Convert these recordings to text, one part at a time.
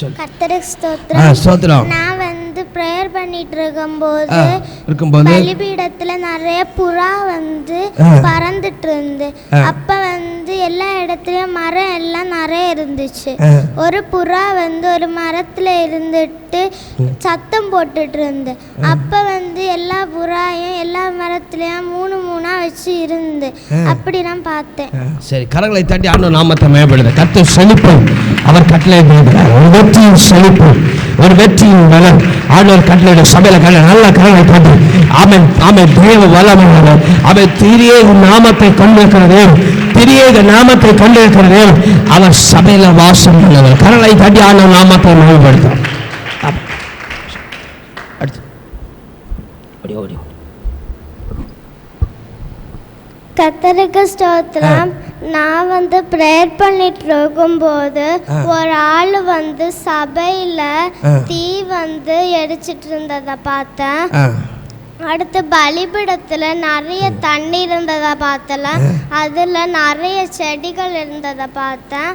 சொல்லு கர்த்தருக்கு ஸ்தோத்திரம் ஸ்தோத்திரம் நான் வந்து ப்ரேயர் பண்ணிட்டு இருக்கும்போது இருக்கும்போது பலிபீடத்துல நிறைய புறா வந்து. பறந்துட்டு இருந்து. அப்ப வந்து எல்லா இடத்துலயும் மரம் எல்லாம் நிறைய இருந்துச்சு. ஒரு புறா வந்து ஒரு மரத்துல இருந்துட்டு சத்தம் போட்டுட்டு இருந்து. அப்ப வந்து எல்லா புறாயும் எல்லா மரத்துலயும் மூணு மூணா வச்சு இருந்து அப்படி நான் பார்த்தேன். சரி கரங்களை தட்டி ஆண்டவர் நாமத்தை மேம்படுது கத்து செழிப்பு. அவர் கட்டளை கொடுக்கிறார் ஒரு வெற்றியின் செழிப்பு. ஒரு வெற்றியின் பலம் ஆண்டவர் கட்டளை சபையில கட்டளை நல்ல கரங்களை தட்டி அவன் அவன் தேவ வல்லமையானவர். அவன் திரிய நாமத்தை கொண்டிருக்கிறதே திரிய நாமத்தை கொண்டிருக்கிறதே அவர் சபையில வாசம் பண்ணவர். கரங்களை தட்டி ஆண்டவர் நாமத்தை மேம்படுத்தும் கத்தருக்கு ஸ்தோத்திரம். நான் வந்து ப்ரேயர் பண்ணிட்டு இருக்கும்போது. ஒரு ஆள் வந்து சபையில. தீ வந்து எரிச்சிட்டு இருந்ததை பார்த்தேன். அடுத்து பலிபிடத்துல நிறைய தண்ணி இருந்ததை பார்த்தல அதுல நிறைய செடிகள் இருந்ததை பார்த்தேன்.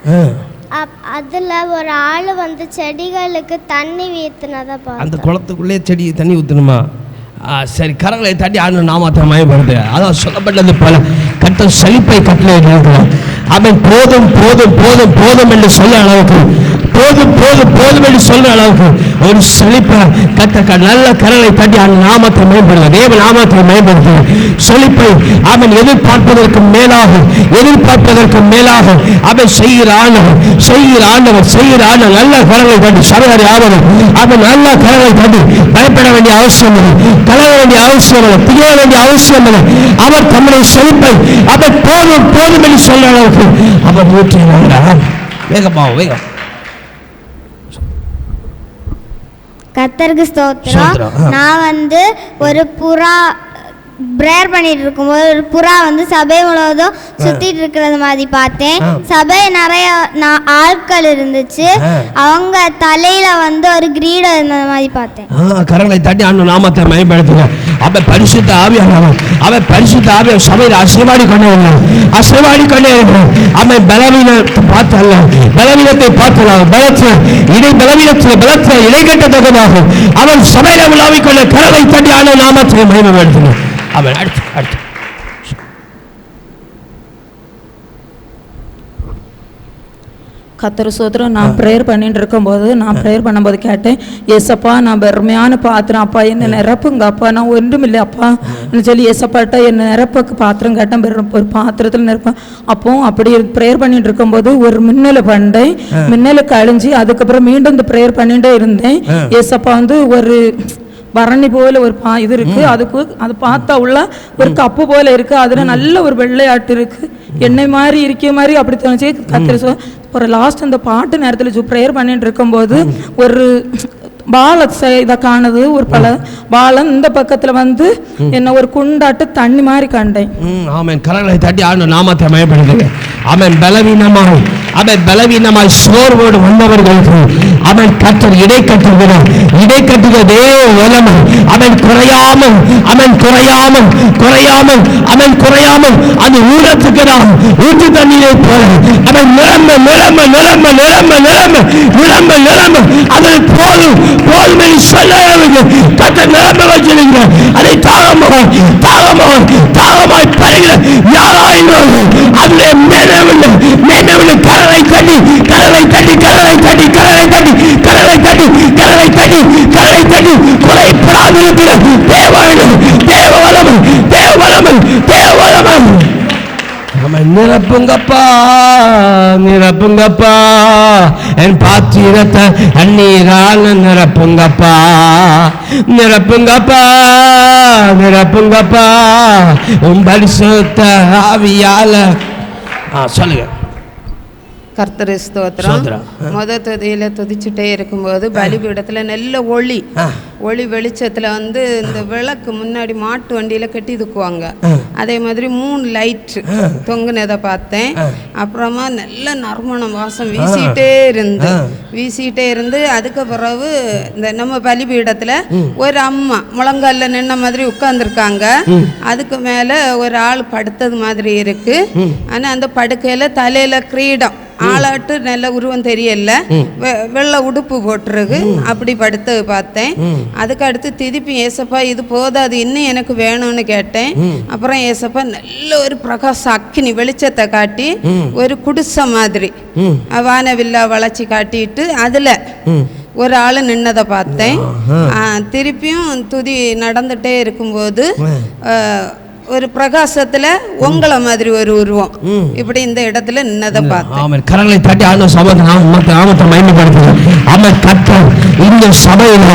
அதுல ஒரு ஆள் வந்து செடிகளுக்கு தண்ணி வீத்துனதை அந்த பார்த்தேன். குளத்துக்குள்ளே செடி தண்ணி ஊற்றணுமா சரி கரங்களை தட்டி ஆண்டு நாமத்தை மயப்படுது அதான் சொல்லப்பட்டது போல கட்ட செழிப்பை கட்டளை அவன் போதும் போதும் போதும் போதும் என்று சொல்ல அளவுக்கு போதும் போதும் போதும் என்று சொல்ற அளவுக்கு ஒரு செழிப்பை கத்த நல்ல கரலை தட்டி அந்த நாமத்தை மேம்படுத்த தேவ நாமத்தை மேம்படுத்த செழிப்பை அவன் எதிர்பார்ப்பதற்கு மேலாக எதிர்பார்ப்பதற்கு மேலாக அவன் செய்கிற ஆண்டவர் செய்கிற ஆண்டவர் செய்கிற ஆண்டவர் நல்ல கரலை தட்டி சபையார் யாவது அவன் நல்ல கரலை தட்டி பயப்பட வேண்டிய அவசியம் இல்லை. கலக வேண்டிய அவசியம் இல்லை. திரிய வேண்டிய அவசியம் இல்லை. அவர் தம்முடைய செழிப்பை அவர் போதும் போதும் என்று சொல்ற அளவுக்கு அவர் ஊற்றி வேகமாக வேகம் வேகம் கத்தருக்கு ஸ்தோத்திரம். நான் வந்து ஒரு புறா ப்ரேயர் பண்ணிட்டு இருக்கும்போது ஒரு புறா வந்து சபை முழுவதும் சுத்திட்டு இருக்கிறது மாதிரி பார்த்தேன். சபை நிறைய ஆட்கள் இருந்துச்சு. அவங்க தலையில வந்து ஒரு கிரீடம் இருந்தது மாதிரி பார்த்தேன். கரங்களை தட்டி ஆண்டு நாமத்தை மேம்படுத்துங்க அவன் பரிசுத்த ஆவியானவன் அவன் பரிசுத்த ஆவிய சபையில் அசைவாடி கொண்டே இருந்தான் அசைவாடி கொண்டே இருந்தான் அவன் பலவீனத்தை பார்த்தல்ல. பலவீனத்தை பார்த்தல பலத்த இடை பலவீனத்தில் பலத்த இடை கட்டத்தக்கதாக அவன் சபையில கொண்ட கரலை தட்டி ஆண்டு நாமத்தை மேம்படுத்துங்க அவன் அடுத்து அடுத்து. கத்தர் சோத்திரம் நான் ப்ரேயர் பண்ணிட்டு இருக்கும்போது நான் ப்ரேயர் பண்ணும்போது கேட்டேன் ஏசப்பா நான் வெறுமையான பாத்திரம் அப்பா என்ன நிரப்புங்க அப்பா நான் ஒன்றும் இல்லை அப்பா சொல்லி ஏசப்பாட்ட என்ன நிரப்புக்கு பாத்திரம் கேட்டேன் ஒரு பாத்திரத்தில் நிரப்பேன் அப்போ அப்படி ப்ரேயர் பண்ணிட்டு இருக்கும்போது ஒரு மின்னலை பண்ணேன் மின்னலுக்கு அழிஞ்சு அதுக்கப்புறம் மீண்டும் இந்த ப்ரேயர் பண்ணிட்டே இருந்தேன். ஏசப்பா வந்து ஒரு பரணி போல ஒரு பா இது இருக்கு. அதுக்கு அது பார்த்தா உள்ள ஒரு கப்பு போல இருக்கு. அதுல நல்ல ஒரு வெள்ளையாட்டு இருக்கு. எண்ணெய் மாதிரி இருக்க மாதிரி அப்படி தோணுச்சு. கத்திரி ஒரு லாஸ்ட் அந்த பாட்டு நேரத்தில் ப்ரேயர் பண்ணிட்டு இருக்கும்போது ஒரு பால இதை காணுது ஒரு பல பாலம் இந்த பக்கத்துல வந்து என்ன ஒரு குண்டாட்டு தண்ணி மாதிரி கண்டேன். ஆமென். கரங்களை தட்டி ஆண்டு நாமத்தை மயப்படுத்துங்க. அவன் பலவீனமாய் அவன் பலவீனமாய் சோர்வோடு வந்தவர்களுக்கு அவன் கற்றல் இடை கட்டுகிறான் இடை கட்டுகிற தேவ அவன் குறையாமல் அவன் குறையாமல் குறையாமல் அவன் குறையாமல் அது ஊறத்துக்கிறான் ஊற்று தண்ணீரை போல. அவன் நிரம்ப நிரம்ப நிரம்ப நிரம்ப நிரம்ப நிரம்ப நிரம்ப. அதில் போதும். போதும் என்று சொல்ல கத்த நிரம்ப வச்சிருக்கிறான் அதை தாகமாக தாகமாக தாகமாய் பருகிற யாராயினும் அதிலே மேனவில்லை மேனவில்லை கடலை கட்டி கடலை கட்டி கடலை கட்டி கடலை கட்டி கடலை கட்டி கடலை கட்டி கடலை கட்டி கொலை இருக்கிற தேவாயினும் தேவ வளமன் தேவ வளமன் தேவ வளமன் நிரப்புங்கப்பா நிரப்புங்கப்பா. என் பாத்திரத்தை அந்நீரால் நிரப்புங்கப்பா. நிரப்புங்கப்பா நிரப்புங்கப்பா. உன் பரிசுத்த ஆவியால. ஆ சொல்லுங்க. கர்த்தர் ஸ்தோத்திரம். முத துதியில துதிச்சுட்டே இருக்கும்போது பலிபீடத்துல நல்ல ஒளி. ஒளி வெளிச்சத்துல வந்து இந்த விளக்கு முன்னாடி மாட்டு வண்டியில கட்டி தூக்குவாங்க. அதே மாதிரி மூணு லைட் தொங்குனதை பார்த்தேன். அப்புறமா நல்ல நறுமணம் வாசம் வீசிட்டே இருந்து. வீசிட்டே இருந்து அதுக்கு பிறகு இந்த நம்ம பலிபீடத்துல ஒரு அம்மா முழங்கால்ல நின்ன மாதிரி உட்கார்ந்துருக்காங்க. அதுக்கு மேல ஒரு ஆள் படுத்தது மாதிரி இருக்கு. ஆனா அந்த படுக்கையில தலையில கிரீடம். ஆளாட்டு நல்ல உருவம் தெரியல. வெ- வெள்ளை உடுப்பு போட்டிருக்கு. அப்படி படுத்து பார்த்தேன். அதுக்கு அடுத்து திருப்பி ஏசப்பா இது போதாது இன்னும் எனக்கு வேணும்னு கேட்டேன். அப்புறம் ஏசப்பா நல்ல ஒரு பிரகாச அக்கினி வெளிச்சத்தை காட்டி ஒரு குடிசை மாதிரி வானவில்லா வளைச்சி காட்டிட்டு அதுல ஒரு ஆள் நின்னதை பார்த்தேன். திருப்பியும் துதி நடந்துட்டே இருக்கும்போது ஒரு பிரகாசத்துல உங்களை மாதிரி ஒரு உருவம். இப்படி இந்த இடத்துல நின்னதை பார்த்தேன். ஆமென். கரங்களை தட்டி ஆண்டு சபத்தை நாம் மற்ற நாமத்தை மயமப்படுத்துகிறோம் அவன் கத்தர் இந்த சபையில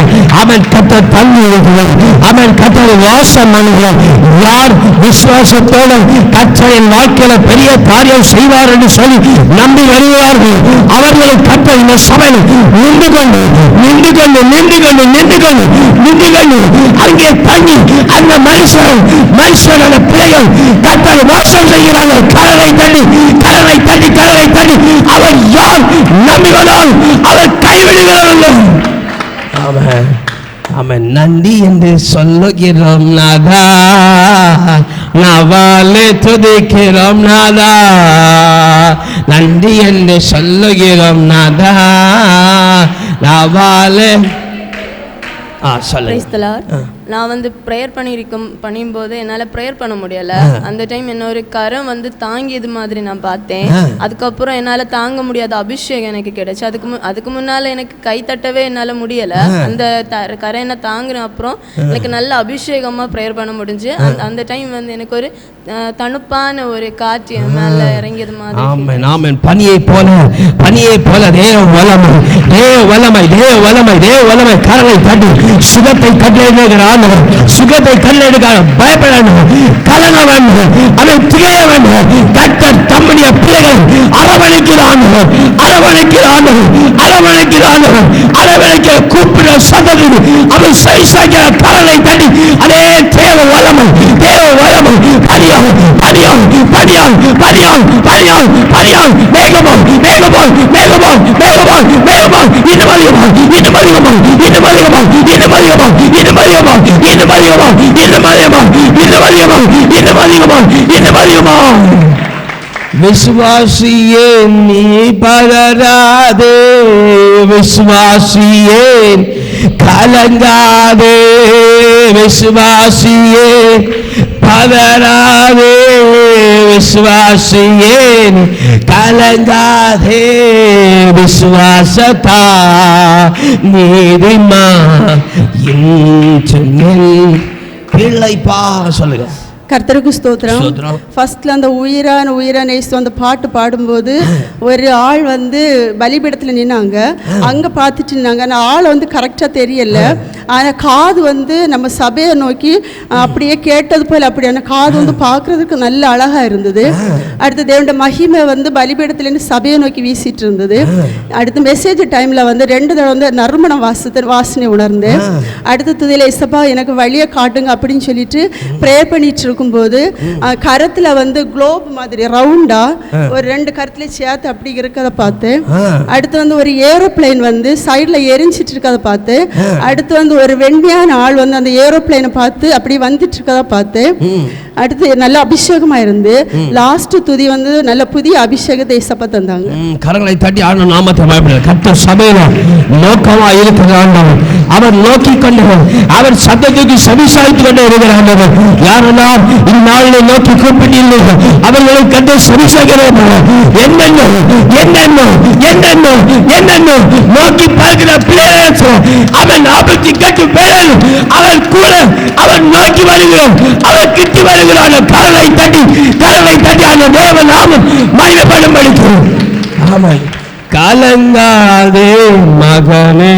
அவன் கத்தர் தங்கி இருக்கிறார் அவன் கத்தர் வாசம் பண்ணுகிறார் யார் விசுவாசத்தோடு கத்தரின் வாழ்க்கையில பெரிய காரியம் செய்வார் என்று சொல்லி நம்பி வருகிறார்கள். அவர்களை கத்தர் இந்த சபையில் நின்று கொண்டு நின்று கொண்டு நின்று கொண்டு நின்று கொண்டு நின்று கொண்டு அங்கே தங்கி அந்த மனுஷன் மனுஷனோட பிள்ளைகள் கத்தர் வாசம் செய்கிறார்கள். கரலை தள்ளி கரலை தள்ளி கரலை தள்ளி அவர் யார்? நம்பிவதால் அவர் கைவிடுகிறார்கள் அவன் அவன் நன்றி என்று சொல்லுகிறோம் நாதா. நவாலே துதிக்கிறோம் நாதா. நன்றி என்று சொல்லுகிறோம் நாதா. நவாலே ஆ சொல்லுங்க. நான் வந்து ப்ரேயர் பண்ணியிருக்கும் பண்ணும்போது என்னால் ப்ரேயர் பண்ண முடியல. அந்த டைம் என்ன ஒரு கரம் வந்து தாங்கியது மாதிரி நான் பார்த்தேன். அதுக்கப்புறம் என்னால் தாங்க முடியாத அபிஷேகம் எனக்கு கிடைச்சு. அதுக்கு மு அதுக்கு முன்னால் எனக்கு கை தட்டவே என்னால் முடியல. அந்த த கரை என்ன தாங்கின அப்புறம் எனக்கு நல்ல அபிஷேகமாக ப்ரேயர் பண்ண முடிஞ்சு. அந்த டைம் வந்து எனக்கு ஒரு தணுப்பான ஒரு காற்று மேலே இறங்கியது மாதிரி பனியை போல பனியை போல தேவ வல்லமை தேவ வல்லமை தேவ வல்லமை தேவ வல்லமை கரலை தட்டி சுகத்தை கட்டளையிடுகிற ஆண்டவர். சுகத்தை கட்டளையிடுகிற பயப்பட வேண்டும். கலங்க வேண்டும். அதை திகழ வேண்டும். கத்தர் தம்முடைய பிள்ளைகள் அரவணைக்கிற ஆண்டவர். அரவணைக்கிற ஆண்டவர். அரவணைக்கிற ஆண்டவர். அரவணைக்கிற கூப்பிட சந்ததி அவர் சைசாக்கிற கரலை தட்டி அதே தேவ வல்லமை தேவ வல்லமை. பரியால் பரியால் பரியால் பரியால் பரியால் பரியால் மேகமால் மேகமால் மேகமால் மேகமால் மேகமால் இது மதியமால் இது மதியமால் இது மதியமால் இது மதியமால் இது மதியமால் இது மதியமால் இது மதியமால் இது மதியமால் இது மதியமால் இது மதியமால் விசுவாசியே நீ பதராதே விசுவாசியே கலங்காதே விசுவாசியே பதராதே விசுவாசியே கலங்காதே விசுவாசத்தா. நீதிமா இன்று பிள்ளைப்பா சொல்லுங்க. கர்த்தருக்கு ஸ்தோத்திரம். ஃபர்ஸ்ட்ல அந்த உயிரான உயிரான இயேசு அந்த பாட்டு பாடும்போது ஒரு ஆள் வந்து பலிபீடத்தில் நின்னாங்க. அங்க பார்த்துட்டு நின்னாங்க. அந்த ஆள் வந்து கரெக்டாக தெரியல. ஆனா காது வந்து நம்ம சபையை நோக்கி அப்படியே கேட்டது போல அப்படி. அந்த காது வந்து பார்க்கறதுக்கு நல்ல அழகா இருந்தது. அடுத்து தேவண்ட மகிமை வந்து பலிபீடத்துலேருந்து சபையை நோக்கி வீசிட்டு இருந்தது. அடுத்து மெசேஜ் டைம்ல வந்து ரெண்டு தடவை வந்து நறுமணம் வாசத்தை வாசனை உணர்ந்தேன். அடுத்த துதியில இசப்பா எனக்கு வழியை காட்டுங்க அப்படின்னு சொல்லிட்டு ப்ரேயர் பண்ணிட்டு இருக்கும்போது கரத்துல வந்து குளோப் மாதிரி ரவுண்டா ஒரு ரெண்டு கருத்துல சேர்த்து அப்படி இருக்கிறத பார்த்தேன் அடுத்து வந்து ஒரு ஏரோப்ளேன் வந்து சைடுல எரிஞ்சிட்டு இருக்கத பார்த்தேன் அடுத்து வந்து ஒரு வெண்மையான ஆள் வந்து அந்த ஏரோப்ளேனை பார்த்து அப்படி வந்துட்டு இருக்கத பார்த்தேன் அடுத்து நல்ல அபிஷேகமா இருந்து லாஸ்ட் துதி வந்து நல்ல புதிய அபிஷேகத்தை இசப்பா தந்தாங்க. கரங்களை தட்டி ஆண்டு நாமத்தை பயப்படுகிறார் கத்த சபையில நோக்கமா இருக்கிற ஆண்டவர். அவர் நோக்கி கொண்டு அவர் சத்தத்துக்கு செவிசாய்த்து கொண்டு இருக்கிற ஆண்டவர் யாரெல்லாம் இந்நாளில் நோக்கி கூப்பிட்டீர்கள். அவர்களை கண்டு செவிசாகிறோம் என்னென்ன என்னென்ன என்னென்ன என்னென்ன நோக்கி பார்க்கிற பிள்ளைகளுக்கு அவன் ஆபத்து கேட்டு பேர் அவன் கூட அவன் நோக்கி வருகிறோம் அவன் கிட்டி வருகிறான் கரலை தட்டி கரலை தட்டி அந்த தேவ நாமம் மகிமைப்படும் படிக்கிறோம் ஆமாம். கலங்காதே மகனே.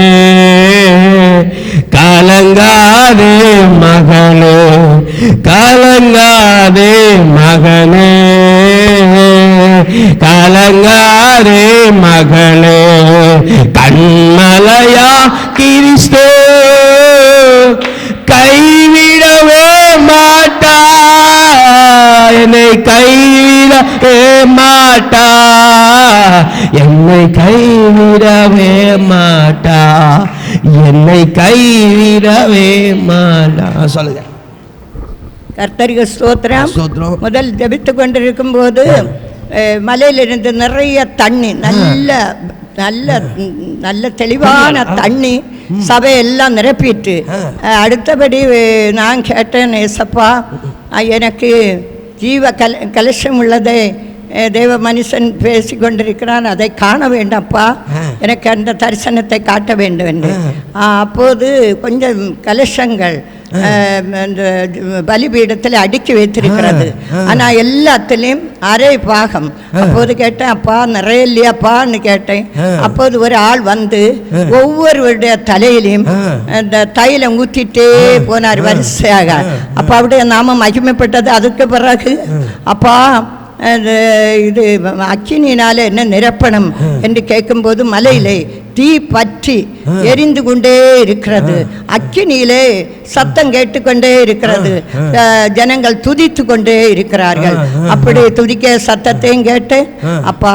கைவிடவே மாட்டா. என்னை கைவிடவே மாட்டா. சொல்லுங்க. கர்த்தருக்கு ஸ்தோத்திரம். முதல் ஜெபித்து கொண்டிருக்கும் போது மலையிலிருந்து நிறைய தண்ணி நல்ல நல்ல நல்ல தெளிவான தண்ணி சபையெல்லாம் நிரப்பிட்டு. அடுத்தபடி நான் கேட்டேன் ஏசப்பா எனக்கு ஜீவ கல கலசம் உள்ளதை. தேவ மனுஷன் பேசி கொண்டிருக்கிறான் அதை காண வேண்டாம்ப்பா. எனக்கு அந்த தரிசனத்தை காட்ட வேண்டும் என்று. அப்போது கொஞ்சம் கலசங்கள் அந்த பலிபீடத்தில் அடுக்கி வைத்திருக்கிறது. ஆனால் எல்லாத்துலேயும் அரை பாகம். அப்போது கேட்டேன் அப்பா நிறைய இல்லையாப்பான்னு கேட்டேன். அப்போது ஒரு ஆள் வந்து ஒவ்வொருவருடைய தலையிலையும் அந்த தைலம் ஊற்றிட்டே போனார் வரிசையாக. அப்போ அப்படியே நாம மகிமைப்பட்டது. அதுக்கு பிறகு அப்பா இது அக்கினியினால என்ன நிரப்பணம் என்று கேட்கும்போது மலையிலே தீ பற்றி எரிந்து கொண்டே இருக்கிறது. அக்கினியிலே சத்தம் கேட்டுக்கொண்டே இருக்கிறது. ஜனங்கள் துதித்து கொண்டே இருக்கிறார்கள். அப்படி துதிக்க சத்தத்தையும் கேட்டு அப்பா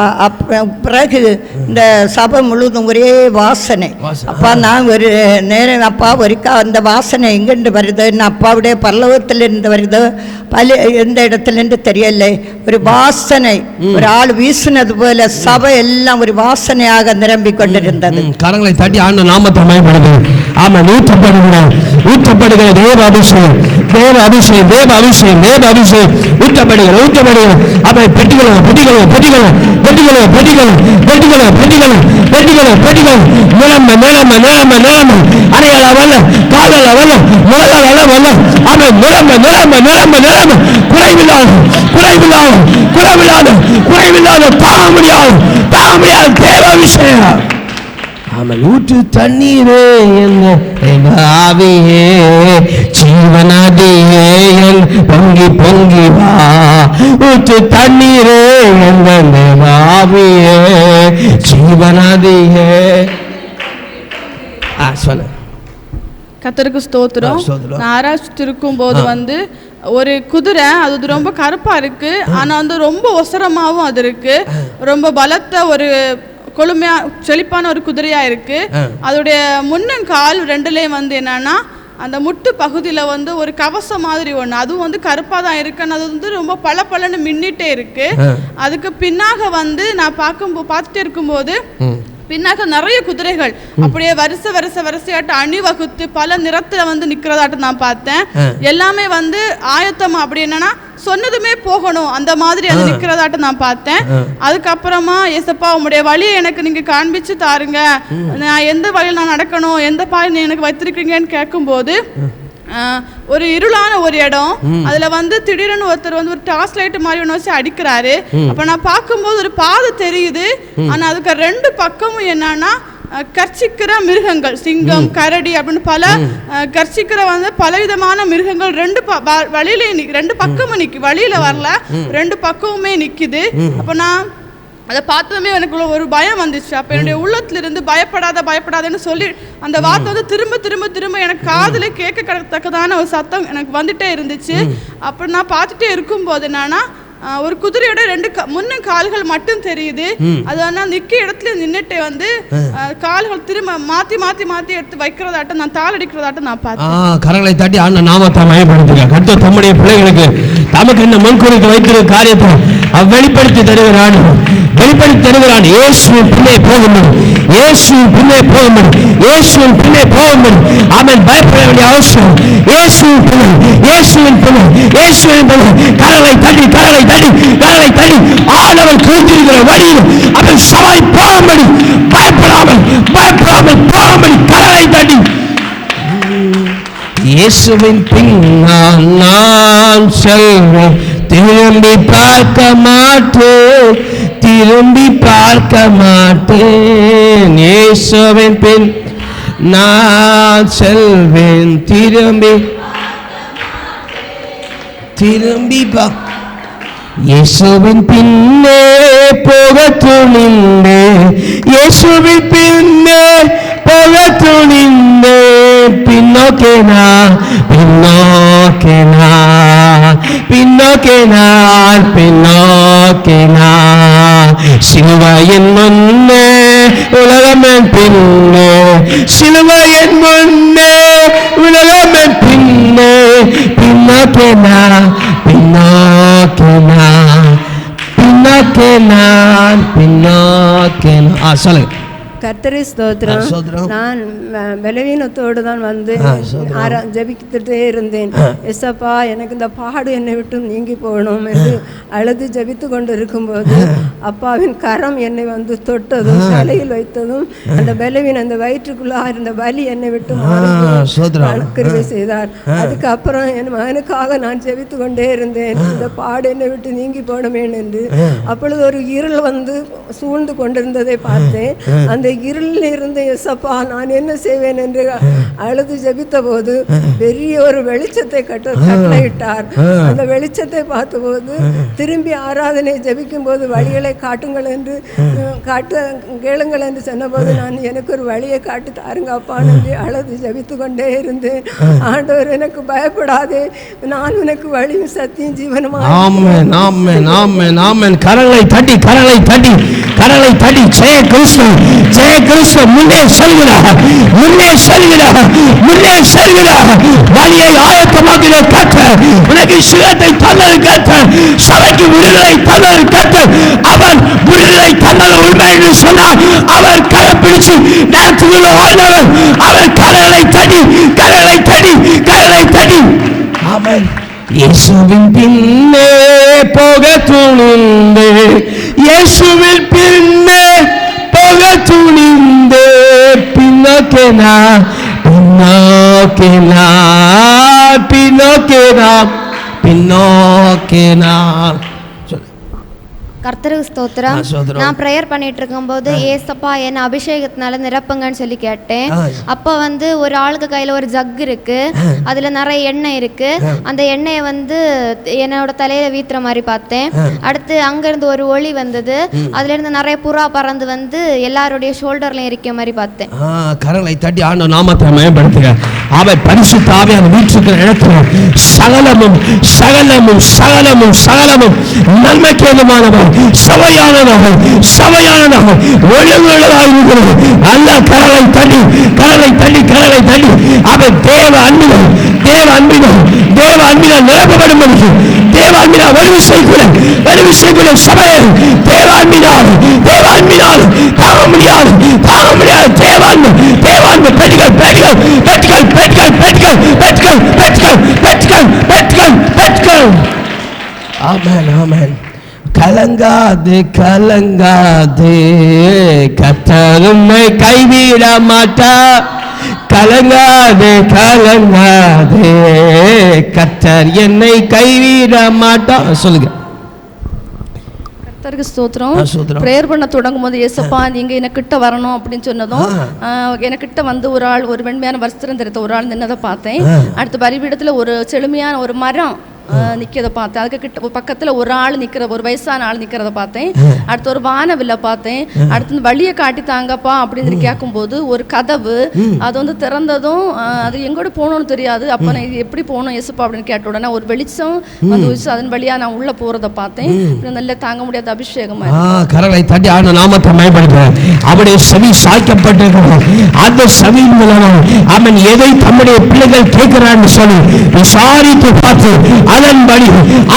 பிறகு இந்த சபை முழுவதும் ஒரே வாசனை. அப்பா நான் ஒரு நேரம் அப்பா ஒருக்கா அந்த வாசனை எங்கிருந்து வருதுன்னு அப்பாவுடைய பல்லவத்திலிருந்து வருதோ. பல எந்த இடத்துலேருந்து தெரியல ஒரு வாசனை. ஒரு ஆள் வீசினது போல சபை எல்லாம் ஒரு வாசனையாக நிரம்பிக் கொண்டிருந்தது. ம், கரங்களை தட்டி ஆண்ட நாமத்தை மயப்படுது ஆமா ஊற்றப்படுகிற ஊற்றப்படுகிற தேவ அபிஷேகம் தேவ அபிஷேகம் தேவ அபிஷேகம் தேவ அபிஷேகம். ஊற்றப்படுகிற ஊற்றப்படுகிற. அவை பெட்டிகளும் பெட்டிகளும் பெட்டிகளும் பெட்டிகளும் பெட்டிகளும் பெட்டிகளும் பெட்டிகளும் பெட்டிகளும் பெட்டிகளும் நிலம நிலம நிலம நிலம அணையால வல்ல காலால வல்ல முதலால வல்ல அவை நிலம நிலம நிலம நிலம குறைவில்லாத குறைவில்லாத குறைவில்லாத குறைவில்லாத தாங்க முடியாது தாங்க முடியாது தேவ அபிஷேகம். ஆமாம் ஊற்று தண்ணீரே எங்க ஆவியே ஜீவனதியே என் பொங்கி பொங்கி வா. ஊற்று தண்ணீரே எங்க ஆவியே ஜீவனதியே. ஆ சொல்லு. கத்தருக்கு ஸ்தோத்திரம். நான் ஆராய்ச்சிட்டு இருக்கும்போது வந்து ஒரு குதிரை அது வந்து ரொம்ப கருப்பா இருக்கு. ஆனா வந்து ரொம்ப ஒசரமாவும் அது இருக்கு. ரொம்ப பலத்த ஒரு கொழுமையா செழிப்பான ஒரு குதிரையா இருக்கு. அதோடைய முன்னங்கால் ரெண்டுலேயும் வந்து என்னன்னா அந்த முட்டு பகுதியில வந்து ஒரு கவசம் மாதிரி ஒண்ணு. அதுவும் வந்து கருப்பா தான் இருக்கு ஆனா அது வந்து ரொம்ப பல மின்னிட்டே இருக்கு. அதுக்கு பின்னாக வந்து நான் பார்க்கும் பார்த்துட்டே இருக்கும்போது பின்னாக நிறைய குதிரைகள். அப்படியே வரிசை வரிசை வரிசையாட்டு அணிவகுத்து பல நிறத்துல வந்து நிக்கிறதாட்டு நான் பார்த்தேன். எல்லாமே வந்து ஆயத்தமா அப்படி என்னன்னா சொன்னதுமே போகணும். அந்த மாதிரி அது நிக்கிறதாட்டு நான் பார்த்தேன். அதுக்கப்புறமா ஏசப்பா உங்களுடைய வழியை எனக்கு நீங்க காண்பிச்சு தாருங்க. நான் எந்த வழியில் நான் நடக்கணும் எந்த பாதை நீ எனக்கு வைத்திருக்கீங்கன்னு கேட்கும்போது ஒரு இருளான ஒரு இடம். அதுல வந்து திடீர்னு ஒருத்தர் வந்து ஒரு டார்ச் லைட் மாதிரி ஒன்று வச்சு அடிக்கிறாரு. அப்ப நான் பார்க்கும்போது ஒரு பாதை தெரியுது. ஆனா அதுக்கு ரெண்டு பக்கமும் என்னன்னா கர்ச்சிக்கிற மிருகங்கள். சிங்கம் கரடி அப்படின்னு பல கர்ச்சிக்கிற வந்து பலவிதமான மிருகங்கள் ரெண்டு வழியில ரெண்டு பக்கமும் நிக்கு வழியில வரல. ரெண்டு பக்கமுமே நிக்குது. அப்ப நான் அதை பார்த்ததுமே எனக்கு ஒரு பயம் வந்துச்சு. அப்போ என்னுடைய உள்ளத்துல இருந்து பயப்படாத பயப்படாதன்னு சொல்லி அந்த வார்த்தை வந்து திரும்ப திரும்ப திரும்ப எனக்கு காதுல கேட்க கிடத்தக்கதான ஒரு சத்தம் எனக்கு வந்துட்டே இருந்துச்சு. அப்போ நான் பார்த்துட்டே இருக்கும்போது என்னன்னா ஒரு குதிரையோட ரெண்டு முன்ன கால்கள் மட்டும் தெரியுது. அது ஆனால் நிக்க இடத்துல நின்னுட்டு வந்து கால்கள் திரும்ப மாத்தி மாத்தி மாத்தி எடுத்து வைக்கிறதாட்டம் நான் தாள் அடிக்கிறதாட்டம் நான் பார்த்தேன். கரங்களை தட்டி ஆண்ட நாமத்தை மயப்படுத்துங்க. கர்த்தர் தம்முடைய பிள்ளைகளுக்கு தமக்கு இந்த முன்குறித்து வைத்திருக்க காரியத்தை வெளிப்படுத்தி தருகிறான் வெளிப்படுத்தி தருகிறான். இயேசுவின் பின்னே போகும்போது இயேசுவின் பின்னே போகும்போது இயேசுவின் பின்னே போகும்போது அவன் பயப்பட வேண்டிய அவசியம். இயேசுவின் பிள்ளை இயேசுவின் பிள்ளை இயேசுவின் பிள்ளை கரலை தள்ளி கரலை தள்ளி கரலை தள்ளி. ஆடவர் கூட்டிருக்கிற வழியில் அவன் சவாய் போகும்படி. பயப்படாமல் பயப்படாமல் போகும்படி கரலை தள்ளி. இயேசுவின் பின்னால் நான் செல்வேன். திரும்பி பார்க்க மாட்டேன். திரும்பி பார்க்க மாட்டேன். இயேசுவின் பின் நான் செல்வேன். திரும்பி. திரும்பி இயேசுவின் பின்னே போக துணிந்தே இயேசுவின் பின்னே போக துணிந்தே Pinocchina, Pinocchina, Pinocchina, Pinocchina. Si no vai en monne, una la men pinne. Si no vai en monne, una la pinne. Pinocchina, Pinocchina, Pinocchina, Ah. கர்த்தரை ஸ்தோத்திரம். நான் பலவீனத்தோடு தான் வந்து ஜபித்துட்டே இருந்தேன். எஸ்அப்பா எனக்கு இந்த பாடு என்னை விட்டு நீங்கி போகணும் என்று அழுது ஜபித்து கொண்டு இருக்கும்போது அப்பாவின் கரம் என்னை வந்து தொட்டதும் தலையில் வைத்ததும் அந்த பலவீனம் அந்த வயிற்றுக்குள்ளா இருந்த வலி என்னை விட்டு கிருபை செய்தார். அதுக்கப்புறம் என் மகனுக்காக நான் ஜெபித்து கொண்டே இருந்தேன். இந்த பாடு என்னை விட்டு நீங்கி போனமேன் என்று அப்பொழுது ஒரு இருள் வந்து சூழ்ந்து கொண்டிருந்ததை பார்த்தேன். அந்த இருளில் இருந்த எசப்பா நான் என்ன செய்வேன் என்று அழுது ஜெபித்த போது பெரிய ஒரு வெளிச்சத்தை கட்ட கட்டளையிட்டார். அந்த வெளிச்சத்தை பார்த்தபோது திரும்பி ஆராதனை ஜெபிக்கும் போது வழிகளை காட்டுங்கள் என்று காட்ட கேளுங்கள் என்று சொன்னபோது நான் எனக்கு ஒரு வழியை காட்டி தாருங்க அப்பா என்று அழுது ஜெபித்து கொண்டே இருந்தேன் ஆண்டவர் எனக்கு பயப்படாதே. நான் உனக்கு வழியும் சத்தியம் ஜீவனமாக கரங்களை தட்டி கரங்களை தட்டி கரங்களை தட்டி. ஜெய கிருஷ்ணன் ஜெய கிருஷ்ணன் முன்னே செல்கிறார். முன்னே செல்கிறார். முன்னே செல்கிறார். வழியை ஆயத்தமாக்கிற கற்ற உனக்கு சுகத்தை தந்தது கற்ற சபைக்கு விடுதலை தந்தது கற்ற அவர் விடுதலை தந்தது உண்மை என்று சொன்னார் அவர் கரப்பிடிச்சு நேரத்துக்குள்ள வாழ்ந்தவர் அவர் கரங்களை தடி கரங்களை தடி கரங்களை தடி ஆமென். இயேசுவின் பின்னே போக துணிந்து இயேசுவின் பின்னே തുണിന്റെ പിന്നോക്കെന പിന്നോക്കെന പിന്നോക്കെന പിന്നോക്കെന கர்த்தருக்கு ஸ்தோத்திரம். நான் ப்ரேயர் பண்ணிட்டு இருக்கும்போது ஏசப்பா என்ன அபிஷேகத்தினால நிரப்புங்கன்னு சொல்லி கேட்டேன். அப்போ வந்து ஒரு ஆளுக்கு கையில ஒரு ஜக் இருக்கு. அதுல நிறைய எண்ணெய் இருக்கு. அந்த எண்ணெயை வந்து என்னோட தலையில வீத்துற மாதிரி பார்த்தேன். அடுத்து அங்க இருந்து ஒரு ஒளி வந்தது. அதுல இருந்து நிறைய புறா பறந்து வந்து எல்லாருடைய ஷோல்டர்லயும் இருக்க மாதிரி பார்த்தேன். கரங்களை தட்டி ஆண்ட நாமத்தை மேம்படுத்துக அவர் பரிசுத்த ஆவியான வீட்டிருக்கிற இடத்துல சகலமும் சகலமும் சகலமும் சகலமும். நன்மைக்கு சபையானதாக சபையானதாக ஒழுங்குள்ளதாக இருக்கிறது. அல்ல கரலை தள்ளி கரலை தள்ளி கரலை தள்ளி. அவர் தேவ அன்பினர் தேவ அன்பினர் தேவ அன்பினர் நிரப்பப்படும் என்று தேவ அன்பினால் வலிவு செய்கிற வலிவு செய்கிற சபையில் தேவ அன்பினால் தேவ அன்பினால் தாங்க முடியாது தாங்க முடியாது. தேவ அன்பு தேவ அன்பு பெற்றுகள் பெற்றுகள் பெற்றுகள் பெற்றுகள் பெற்றுகள் பெற்றுகள் பெற்றுகள் பெற்றுகள் பெற்றுகள் பெற்றுகள். ஆமேன் ஆமேன். கலங்காது கலங்காது. கத்தருமை கைவிட மாட்டா. கலங்காது கலங்காது. கத்தர் என்னை கைவிட மாட்டா. சொல்லுங்க. கர்த்தருக்கு ஸ்தோத்திரம். ப்ரேயர் பண்ண தொடங்கும் போது ஏசப்பா நீங்க எனக்கிட்ட வரணும் அப்படின்னு சொன்னதும் ஆ, எனக்கிட்ட வந்து ஒரு ஆள் ஒரு வெண்மையான வஸ்திரம் தெரித்த ஒரு ஆள் நின்னதை பார்த்தேன். அடுத்த பலிபீடத்துல ஒரு செழுமையான ஒரு மரம். ஆ, நிக்கிறத பார்த்தேன். அதுக்கு கிட்ட பக்கத்துல ஒரு ஆள் நிக்கிற ஒரு வயசான ஆள் நிக்கிறத பார்த்தேன். அடுத்து ஒரு வானவில்ல பார்த்தேன். அடுத்து வழியை காட்டி தாங்கப்பா அப்படின்னு கேட்கும்போது ஒரு கதவு. அது வந்து திறந்ததும் அது எங்கோட போகணும்னு தெரியாது. அப்ப நான் இது எப்படி போகணும் ஏசப்பா அப்படின்னு கேட்ட உடனே ஒரு வெளிச்சம் வந்து அதன் வழியா நான் உள்ள போறத பார்த்தேன். நல்ல தாங்க முடியாத அபிஷேகமா ஆ, கரங்களை தட்டி ஆண்ட நாமத்தை மேம்படுத்துகிறேன். அவருடைய செவி சாய்க்கப்பட்டிருக்கிறது. அந்த செவியின் மூலமாக அவன் எதை தம்முடைய பிள்ளைகள் கேட்கிறான்னு சொல்லி விசாரித்து பார்த்து அதன்படி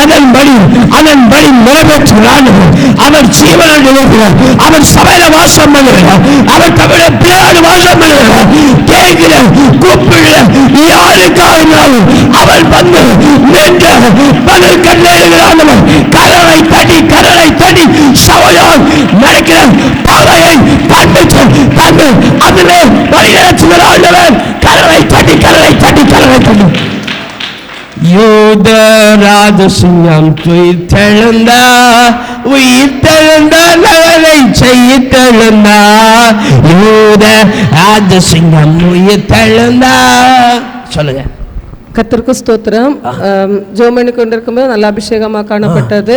அதன்படி அதன்படி நிறைவேற்றுகிறான் அவர் ஜீவனால் நிலைக்கிறார் அவர் சபையில வாசம் பண்ணுகிறார். அவர் தமிழ பிள்ளையோடு வாசம் பண்ணுகிறார். கேட்கிற கூப்பிடுற யாருக்காக அவள் வந்து நின்று பதில் கண்டறிகிறான் கரலை தட்டி கரலை தட்டி சபையால் நடக்கிற பாதையை கண்டித்து தந்து அதிலே வழிநடத்துகிறான் கரலை தட்டி கரலை தட்டி கரலை தட்டி யூத ராஜசிங்கம் துயிர் தெழுந்தா உயிர் தெழுந்தா நகலை செய்ய தெழுந்தா யூத ராஜசிங்கம் உயிர் தெழுந்தா சொல்லுங்க. கத்திற்கு ஸ்தோத்திரம். ஜோமணி கொண்டிருக்கும்போது நல்ல அபிஷேகமாக காணப்பட்டது.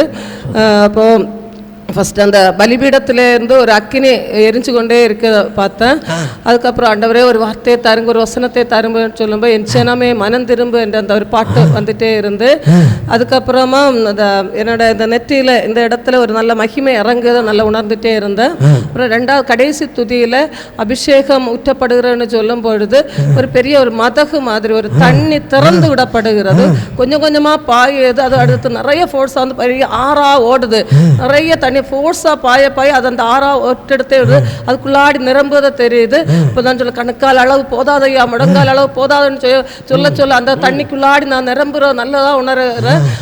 அப்போது அப்போ ஃபர்ஸ்ட் அந்த பலிபீடத்துல இருந்து ஒரு அக்கினி எரிஞ்சு கொண்டே இருக்க பார்த்தேன். அதுக்கப்புறம் ஆண்டவரே ஒரு வார்த்தையை தருங்க ஒரு வசனத்தை தருங்கன்னு சொல்லும்போது என் சினமே மனம் திரும்பு என்ற அந்த ஒரு பாட்டு வந்துட்டே இருந்து அதுக்கப்புறமா அந்த என்னோட இந்த நெற்றியில இந்த இடத்துல ஒரு நல்ல மகிமை இறங்குறத நல்லா உணர்ந்துட்டே இருந்தேன். அப்புறம் ரெண்டாவது கடைசி துதியில அபிஷேகம் ஊற்றப்படுகிறன்னு சொல்லும் பொழுது ஒரு பெரிய ஒரு மதகு மாதிரி ஒரு தண்ணி திறந்து விடப்படுகிறது. கொஞ்சம் கொஞ்சமா பாயுது அது அடுத்து நிறைய ஃபோர்ஸ் வந்து பெரிய ஆறா ஓடுது. நிறைய தண்ணி ஃபோர்ஸாக பாய பாய அது அந்த ஆறா ஒட்டெடுத்தே விடுது அதுக்குள்ளாடி நிரம்புவதை தெரியுது. இப்போ தான் சொல்ல கணக்கால் அளவு போதாதையா முடங்கால் அளவு போதாதுன்னு சொல்ல சொல்ல அந்த தண்ணிக்குள்ளாடி நான் நிரம்புற நல்லதா உணர்றேன்.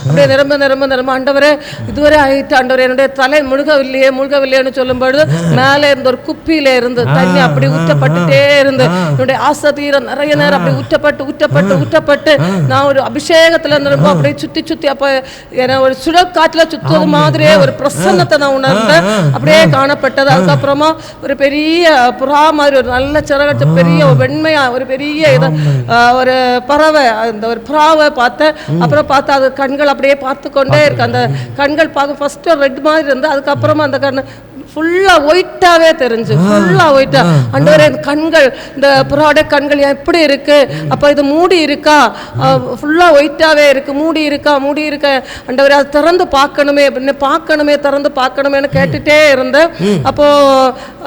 அப்படியே நிரம்ப நிரம்ப நிரம்ப. ஆண்டவரே இதுவரை ஆயிட்டு ஆண்டவரே என்னுடைய தலை முழுகவில்லையே முழுகவில்லையேன்னு சொல்லும்பொழுது மேலே இருந்த ஒரு குப்பியில இருந்து தண்ணி அப்படி ஊற்றப்பட்டுட்டே இருந்து என்னுடைய ஆசை தீர நிறைய நேரம் அப்படி ஊற்றப்பட்டு ஊற்றப்பட்டு ஊற்றப்பட்டு நான் ஒரு அபிஷேகத்துல நிரம்ப அப்படியே சுத்தி சுத்தி அப்ப என்ன ஒரு சுழல் காற்றுல சுத்துவது மாதிரியே ஒரு பிரசன்னத்தை நான் உணர்ந்தேன் அப்படியே காணப்பட்டது. அதுக்கப்புறமா ஒரு பெரிய புறா மாதிரி ஒரு நல்ல சிறகச்ச பெரிய வெண்மையா ஒரு பெரிய இத ஒரு பறவை அந்த ஒரு புறாவை பார்த்தேன் அப்புறம் பார்த்தா அது கண்கள் அப்படியே பார்த்து கொண்டே இருக்கு. அந்த கண்கள் பார்க்க ஃபர்ஸ்ட் ரெட் மாதிரி இருந்து அதுக்கப்புறமா அந்த கண் ஃபுல்லா ஒயிட்டாவே தெரிஞ்சு ஃபுல்லா ஒயிட்டா அண்டவரே இந்த கண்கள் இந்த புறாட கண்கள் எப்படி இருக்கு? அப்ப இது மூடி இருக்கா? ஃபுல்லா ஒயிட்டாவே இருக்கு. மூடி இருக்கா? மூடி இருக்க. அண்டவரே அது திறந்து பார்க்கணுமே அப்படின்னு பார்க்கணுமே திறந்து பார்க்கணுமேன்னு கேட்டுட்டே இருந்தேன் அப்போ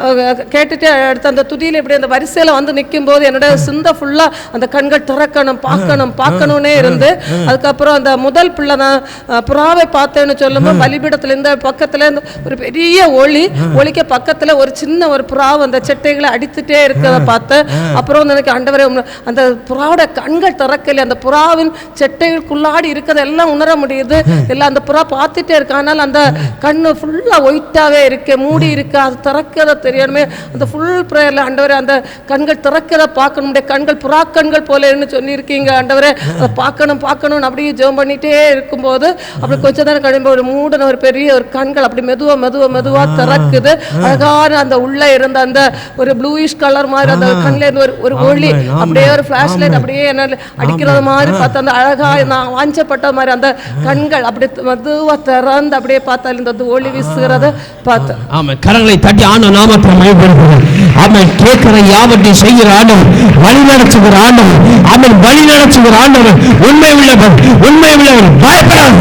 அஹ், கேட்டுட்டே அடுத்து அந்த துதியில இப்படி அந்த வரிசையில வந்து நிற்கும் போது என்னோட சிந்தை ஃபுல்லா அந்த கண்கள் திறக்கணும் பார்க்கணும் பார்க்கணும்னே இருந்து அதுக்கப்புறம் அந்த முதல் பிள்ளை நான் புறாவை பார்த்தேன்னு சொல்லும்போது பலிபீடத்துல இந்த பக்கத்துல இருந்து ஒரு பெரிய ஒளி ஒளிக்க பக்கத்துல ஒரு சின்ன ஒரு புறாவை அந்த செட்டைகளை அடித்துட்டே இருக்கிறத பார்த்தேன் அப்புறம் வந்து எனக்கு ஆண்டவரே உம்மை- அந்த புறாவோட கண்கள் திறக்கல அந்த புறாவின் செட்டைகளுக்குள்ளாடி இருக்கிறது எல்லாம் உணர முடியுது. எல்லாம் அந்த புறா பார்த்துட்டே இருக்கு. ஆனால் அந்த கண்ணு ஃபுல்லா ஒயிட்டாவே இருக்கு மூடி இருக்கு. அது திறக்கிறத தெரியணுமே அந்த ஃபுல் ப்ரேயர்ல ஆண்டவரே அந்த கண்கள் திறக்கிறத பார்க்கணும். கண்கள் புறா கண்கள் போலன்னு சொல்லியிருக்கீங்க ஆண்டவரே. அதை பார்க்கணும் பார்க்கணும்னு அப்படியே ஜெபம் பண்ணிட்டே இருக்கும்போது அப்படி கொஞ்ச நேரம் கழியும் ஒரு மூடன ஒரு பெரிய ஒரு கண்கள் அப்படி மெதுவா மெதுவா மெதுவா திறக்குது அழகான அந்த உள்ள இருந்த அந்த ஒரு ப்ளூயிஷ் கலர் மாதிரி அந்த கண்ணுல இருந்து ஒரு ஒரு ஒளி. அப்படியே ஒரு ஃபிளாஷ் லைட் அப்படியே என்ன அடிக்கிறது மாதிரி பார்த்து அந்த அழகா நான் வாஞ்சப்பட்ட மாதிரி அந்த கண்கள் அப்படி மெதுவா திறந்து அப்படியே பார்த்தால் இந்த ஒளி வீசுகிறத. பார்த்தேன் ஆமென் கரங்களை தட்டி ஆண்டு நாமத்தை மயப்படுத்துகிறேன் ஆமென் கேட்கிற யாவற்றையும் செய்கிற ஆண்டவர் வழி நடத்துகிற ஆண்டவர் ஆமென் வழி நடத்துகிற ஆண்டவர் உண்மை உள்ளவர் உண்மை உள்ளவர். பயப்படாது.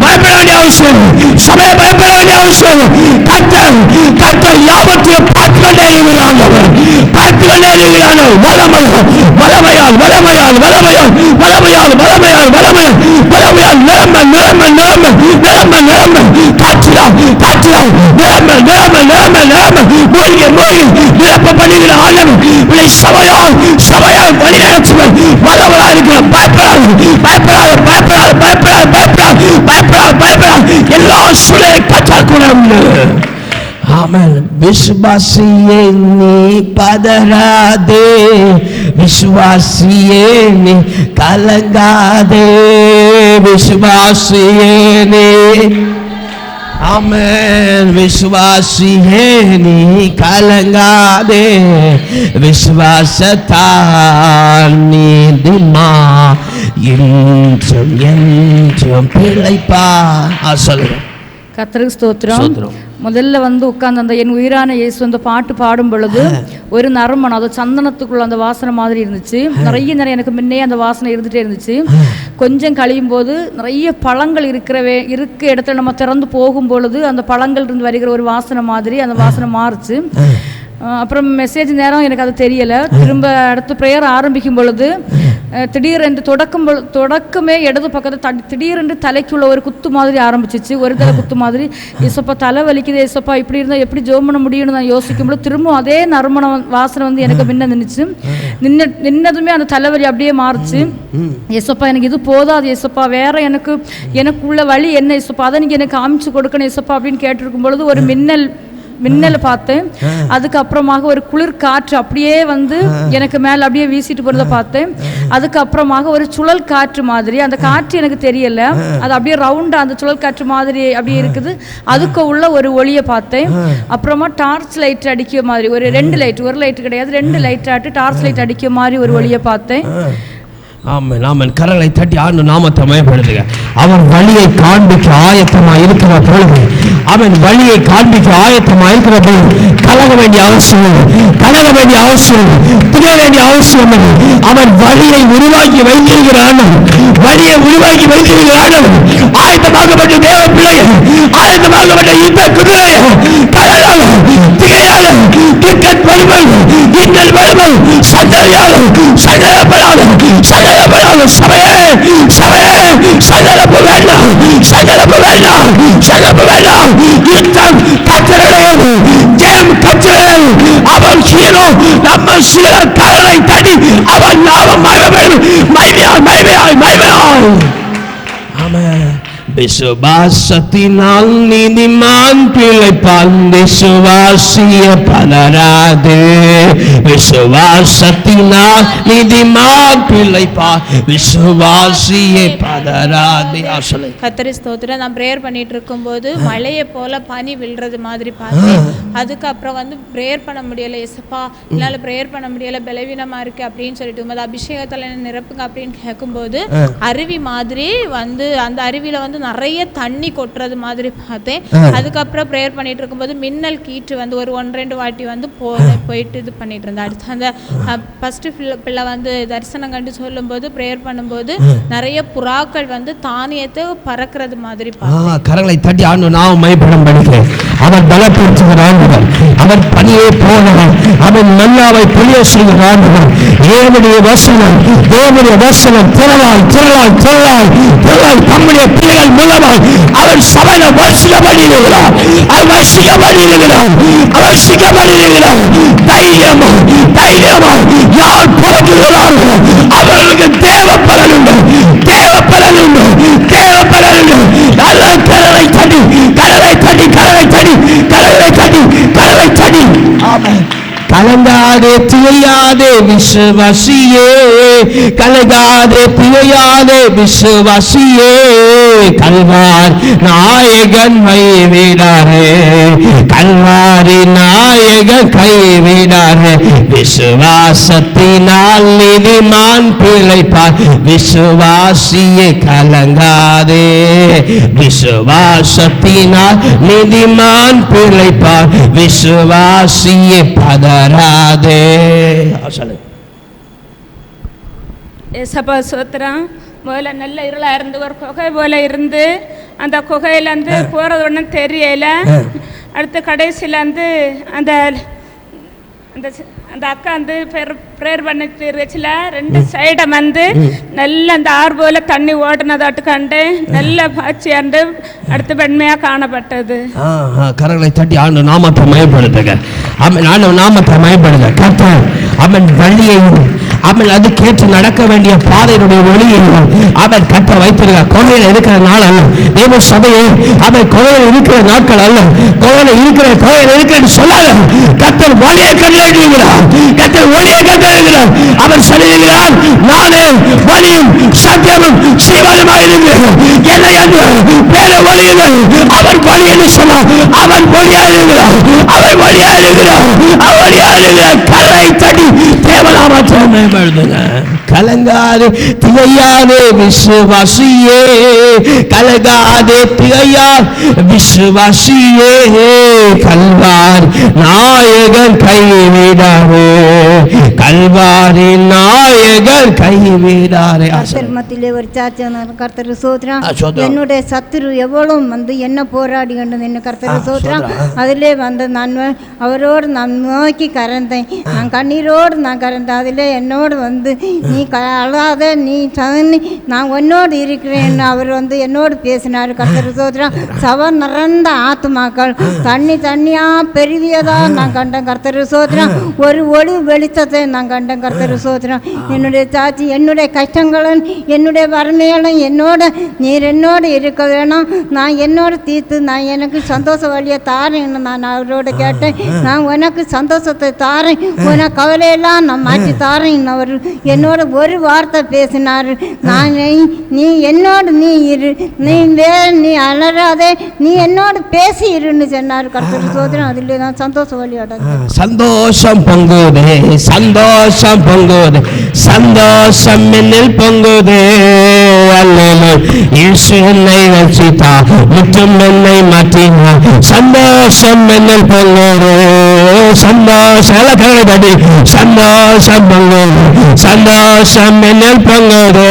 பயப்பட வேண்டிய அவசியம். சபையை பயப்பட வேண்டிய அவசியம். இல்லை. கர்த்தர் கர்த்தர் யாவற்றையும் பார்த்து கொண்டே இருக்கிற ஆண்டவர் பார்த்து கொண்டே இருக்கிற வளமையால் வளமையால் வளமையால் வளமையால் வல்லமையால் வல்லமையால் வல்லமையால் வல்லமையால் நிரம்ப நிரம்ப நிரம்ப நிரம்ப நிரம்ப. காற்றிலாம் காற்றிலாம் நிரம்ப நிரம்ப நிரம்ப நிரம்ப. மூழ்கி மூழ்கி நிரப்ப பண்ணுகிற ஆண்டவர். உங்களை சபையால் சபையால் வழி நடத்துவர் வல்லவராக இருக்கிற பயப்படாது. பயப்படாது பயப்படாது பயப்படாது பயப்படாது பயப்படாது பயப்படாது. எல்லா சூழலை கற்றால் അവൻ വിശ്വാസിയെ നീ പതരാതെ വിശ്വാസിയെ നീ കലങ്കാതെ വിശ്വാസിയെ നീ അമേൻ വിശ്വാസിയെ നീ കലങ്കാതെ വിശ്വാസത്താൽ നീതിമാ என்றும் என்றும் பிழைப்பா சொல்லுங்க கத்திரஸ்தோத்திரம் முதல்ல வந்து உட்கார்ந்து அந்த என் உயிரான இயேசு அந்த பாட்டு பாடும் பொழுது ஒரு நறுமணம் அது சந்தனத்துக்குள்ள அந்த வாசனை மாதிரி இருந்துச்சு. நிறைய நிறைய எனக்கு முன்னே அந்த வாசனை இருந்துட்டே இருந்துச்சு. கொஞ்சம் கழியும் போது நிறைய பழங்கள் இருக்கிறவே இருக்க இடத்துல நம்ம திறந்து போகும் பொழுது அந்த பழங்கள் இருந்து வருகிற ஒரு வாசனை மாதிரி அந்த வாசனை மாறுச்சு. அப்புறம் மெசேஜ் நேரம் எனக்கு அது தெரியல. திரும்ப அடுத்து ப்ரேயர் ஆரம்பிக்கும் பொழுது திடீரென்று தொடக்கம் தொடக்கமே இடது பக்கத்தில் தடி திடீரென்று தலைக்குள்ள ஒரு குத்து மாதிரி ஆரம்பிச்சிச்சு. ஒரு தலை குத்து மாதிரி ஏசப்பா தலை வலிக்குது ஏசப்பா இப்படி இருந்தால் எப்படி ஜோம் பண்ண முடியும்னு நான் யோசிக்கும்போது திரும்பவும் அதே நறுமணம் வந்து- வாசனை வந்து எனக்கு முன்ன நின்றுச்சு நின்ன நின்னதுமே அந்த தலைவலி அப்படியே மாறுச்சு. ஏசப்பா எனக்கு இது போதாது ஏசப்பா. வேற எனக்கு எனக்குள்ள வழி என்ன ஏசப்பா? அதை நீங்கள் எனக்கு காமிச்சு கொடுக்கணும் ஏசப்பா அப்படின்னு கேட்டிருக்கும் பொழுது ஒரு மின்னல் மின்னலை பார்த்தேன். அதுக்கப்புறமாக ஒரு குளிர் காற்று அப்படியே வந்து எனக்கு மேலே அப்படியே வீசிட்டு போகிறத பார்த்தேன். அதுக்கப்புறமாக ஒரு சுழல் காற்று மாதிரி அந்த காற்று எனக்கு தெரியல. அது அப்படியே ரவுண்டாக அந்த சுழல் காற்று மாதிரி அப்படியே இருக்குது. அதுக்கு உள்ள ஒரு ஒளியை பார்த்தேன். அப்புறமா டார்ச் லைட் அடிக்கிற மாதிரி ஒரு ரெண்டு லைட் ஒரு லைட் கிடையாது ரெண்டு லைட் ஆட்டு டார்ச் லைட் அடிக்கிற மாதிரி ஒரு ஒளியை பார்த்தேன். ஆமாம் ஆமென். கரலை தட்டி ஆண்டு நாமத்தை மயப்படுத்துக அவன் வழியை காண்பிக்க ஆயத்தமா இருக்கிற பொழுது அவன் வழியை காண்பிக்க ஆயத்தமா இருக்கிற பொழுது கலக வேண்டிய அவசியம் கலக வேண்டிய அவசியம் இல்லை. வேண்டிய அவசியம் அவன் வழியை உருவாக்கி வைத்திருக்கிற வழியை உருவாக்கி வைத்திருக்கிற ஆண்டவன் ஆயத்தமாக்கப்பட்ட தேவ பிள்ளைகள் ஆயத்தமாக்கப்பட்ட இந்த குதிரையை கலகால திகையால டிக்கெட் வறுமை இன்னல் வறுமை சந்ததியால சங்கடப்படாத சங்கடப்படாத சபையே சபையே சங்கடப்பு வேண்டாம் சங்கடப்பு வேண்டாம் சங்கடப்பு வேண்டாம் யுத்தம் கத்திரடையது ஜெயம் கத்திரடையது அவன் ஹீரோ நம்ம சில கரலை தடி அவன் நாமம் மகவேன் மைமையாய் மைமையாய் மைமையாய் ஆமென் விசுவாசத்தினால் நீதிமான் பிழைப்பான் விசுவாசிய பலராது. விசுவாசத்தினால் நீதிமான் பிழைப்பான் விசுவாசிய பலராது. ஆசலை. கத்தரி ஸ்தோத்திரம். நான் ப்ரேயர் பண்ணிட்டு இருக்கும்போது மழையை போல பனி விழுறது மாதிரி பார்த்தேன். அதுக்கப்புறம் வந்து ப்ரேயர் பண்ண முடியல. எசப்பா என்னால் ப்ரேயர் பண்ண முடியல. பலவீனமா இருக்கு அப்படின்னு சொல்லிட்டு போது அபிஷேகத்தில் நிரப்புங்க அப்படின்னு கேட்கும்போது அருவி மாதிரி வந்து அந்த அருவியில வந்து நிறைய தண்ணி கொட்டுறது மாதிரி பார்த்தேன். அதுக்கப்புறம் ப்ரேயர் பண்ணிட்டு இருக்கும்போது மின்னல் கீற்று வந்து ஒரு ஒன்று ரெண்டு வாட்டி வந்து போ போயிட்டு இது பண்ணிட்டு இருந்தேன். அடுத்து அந்த ஃபர்ஸ்ட் பிள்ளை வந்து தரிசனம் கண்டு சொல்லும்போது ப்ரேயர் பண்ணும்போது நிறைய புறாக்கள் வந்து தானியத்தை பறக்கிறது மாதிரி கரங்களை தட்டி ஆண்டு நாம் மைப்படம் படிக்கிறேன் அவர் பலப்படுத்துகிற ஆண்டவர். அவர் பணியை போனவர். அவன் மன்னாவை புளிய செய்கிற ஆண்டவர். தேவனுடைய வசனம் தேவனுடைய வசனம் திரளாய் திரளாய் திரளாய் திரளாய் தம்முடைய பிள்ளைகள் மூலமாய் அவர் சபையில வர்ஷிக்கப்படுகிறார் அவர் வர்ஷிக்கப்படுகிறார் அவர் வர்ஷிக்கப்படுகிறார் தைரியமா தைரியமா யார் பிறகுகிறார்களோ அவர்களுக்கு தேவைப்படல் உண்டு. தேவைப்படல் உண்டு. தேவைப்படல் உண்டு. நல்ல கடலை தடி கடலை தடி கடலை தடி கடலை தடி கடலை தடி ஆமாம் கலங்காதே திகையாதே விசுவாசியே. கலங்காதே திகையாதே விசுவாசியே. கல்வார் நாயகன் கைவிடாரே. கல்வாரி நாயகன் கைவிடாரே. விசுவாசத்தினால் நீதிமான் பிழைப்பார். விசுவாசியே கலங்காதே. விசுவாசத்தினால் நீதிமான் பிழைப்பார். விசுவாசியே பதறாதே சொல்லு ஏசப்பா சோத்திரம் முதல்ல நல்ல இருளாக இருந்து ஒரு குகை போல இருந்து அந்த குகையிலேருந்து போகிறது ஒன்றும் தெரியல. அடுத்து கடைசியில் வந்து அந்த அந்த அந்த அக்கா வந்து ப்ரேயர் பண்ணிட்டு இருந்துச்சுல ரெண்டு சைடம் வந்து நல்ல அந்த ஆறு போல தண்ணி ஓடுனதாட்டு கண்டு நல்ல பாய்ச்சியாண்டு அடுத்து வெண்மையாக காணப்பட்டது. கரங்களை தட்டி ஆண்டு நாமத்தை மயப்படுத்துங்க அவன் ஆண்டு நாமத்தை மயப்படுங்க கர்த்தர் அவன் வழியையும் அவன் அதுக்கேற்று நடக்க வேண்டிய பாதையினுடைய ஒளியையும் அவன் கட்ட வைத்திருக்க கொலையில் இருக்கிற நாள் அல்ல. தேவ சபையே அவன் கொலையில் இருக்கிற நாட்கள் அல்ல. கொலையில் இருக்கிற கொலையில் இருக்கிற சொல்லாத. கத்தர் வழியை கண்டறிகிறார் கத்தர் ஒளியை கண்டறிகிறார் அவர் சொல்லுகிறார் நானே வழியும் சத்தியமும் சிவனுமாயிருக்கிறேன் என்னை அன்று வழியுங்கள் அவன் வழி என்று சொன்னார் அவன் வழியா இருக்கிறார் அவன் வழியா இருக்கிறார் அவன் வழியா இருக்கிறார் கல்லை தட்டி தேவநாமத்தை மேம்படுத்துங்க கலங்காதே திகையாதே விசுவாசியே. கலங்காதே திகையா விசுவாசியே. கல்வார் நாயகன் கைவிடாரே. கல்வாரி நாயகன் கைவிடாரே. கர்த்தர் மத்தியிலே ஒரு சாச்சனார் கர்த்தர் சோத்திரம். என்னுடைய சத்துரு எவ்வளவு வந்து என்ன போராடி கண்டது என்ன கர்த்தர் சோத்திரம். அதிலே வந்து நான் அவரோடு நான் நோக்கி கறந்தேன் நான் கண்ணீரோடு நான் கறந்தேன் அதிலே என்னோடு வந்து நீ அழாத நீ சனி நான் உன்னோடு இருக்கிறேன் அவர் வந்து என்னோடு பேசினார். கத்தர் சோத்ரம் சவ நிறந்த ஆத்மாக்கள் தண்ணி தண்ணியாக பெருவியதாக நான் கண்டேன் கர்த்தர் சோத்ரம் ஒரு ஒளி வெளிச்சத்தை நான் கண்டேன் கர்த்தர் சோத்ரம் என்னுடைய சாட்சி என்னுடைய கஷ்டங்களும் என்னுடைய வறுமைகளும் என்னோட நீர் என்னோடு இருக்க வேணும். நான் என்னோட தீர்த்து நான் எனக்கு சந்தோஷ வழியை தாரேன்னு நான் அவரோட கேட்டேன். நான் உனக்கு சந்தோஷத்தை தாரேன். உன கவலையெல்லாம் நான் மாற்றி தாரேன் அவர் என்னோட ஒரு வார்த்தை பேசினார். நான் நீ- என்னோடு நீ இரு. நீ வேற நீ அலறாதே. நீ என்னோடு பேசி இருன்னு சொன்னார் கர்த்தர் சோதரம் அதில் நான் சந்தோஷ வழி அடைஞ்சேன் சந்தோஷம் பொங்குதே சந்தோஷம் பொங்குதே சந்தோஷம் என்னில் பொங்குதே. இயேசு என்னை ரட்சித்தா முற்றும் என்னை மாற்றினார். சந்தோஷம் என்னில் பொங்குதே. சந்தோஷம் கரடி சந்தோஷம் பொங்குதே சந்தோஷம் என்னில் பொங்குதே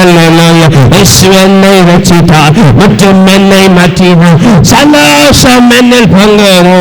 அல்லேலூயா இயேசு என்னை ரட்சித்தார் முற்றும் என்னை மாற்றினார் சந்தோஷம் என்னில் பொங்குதே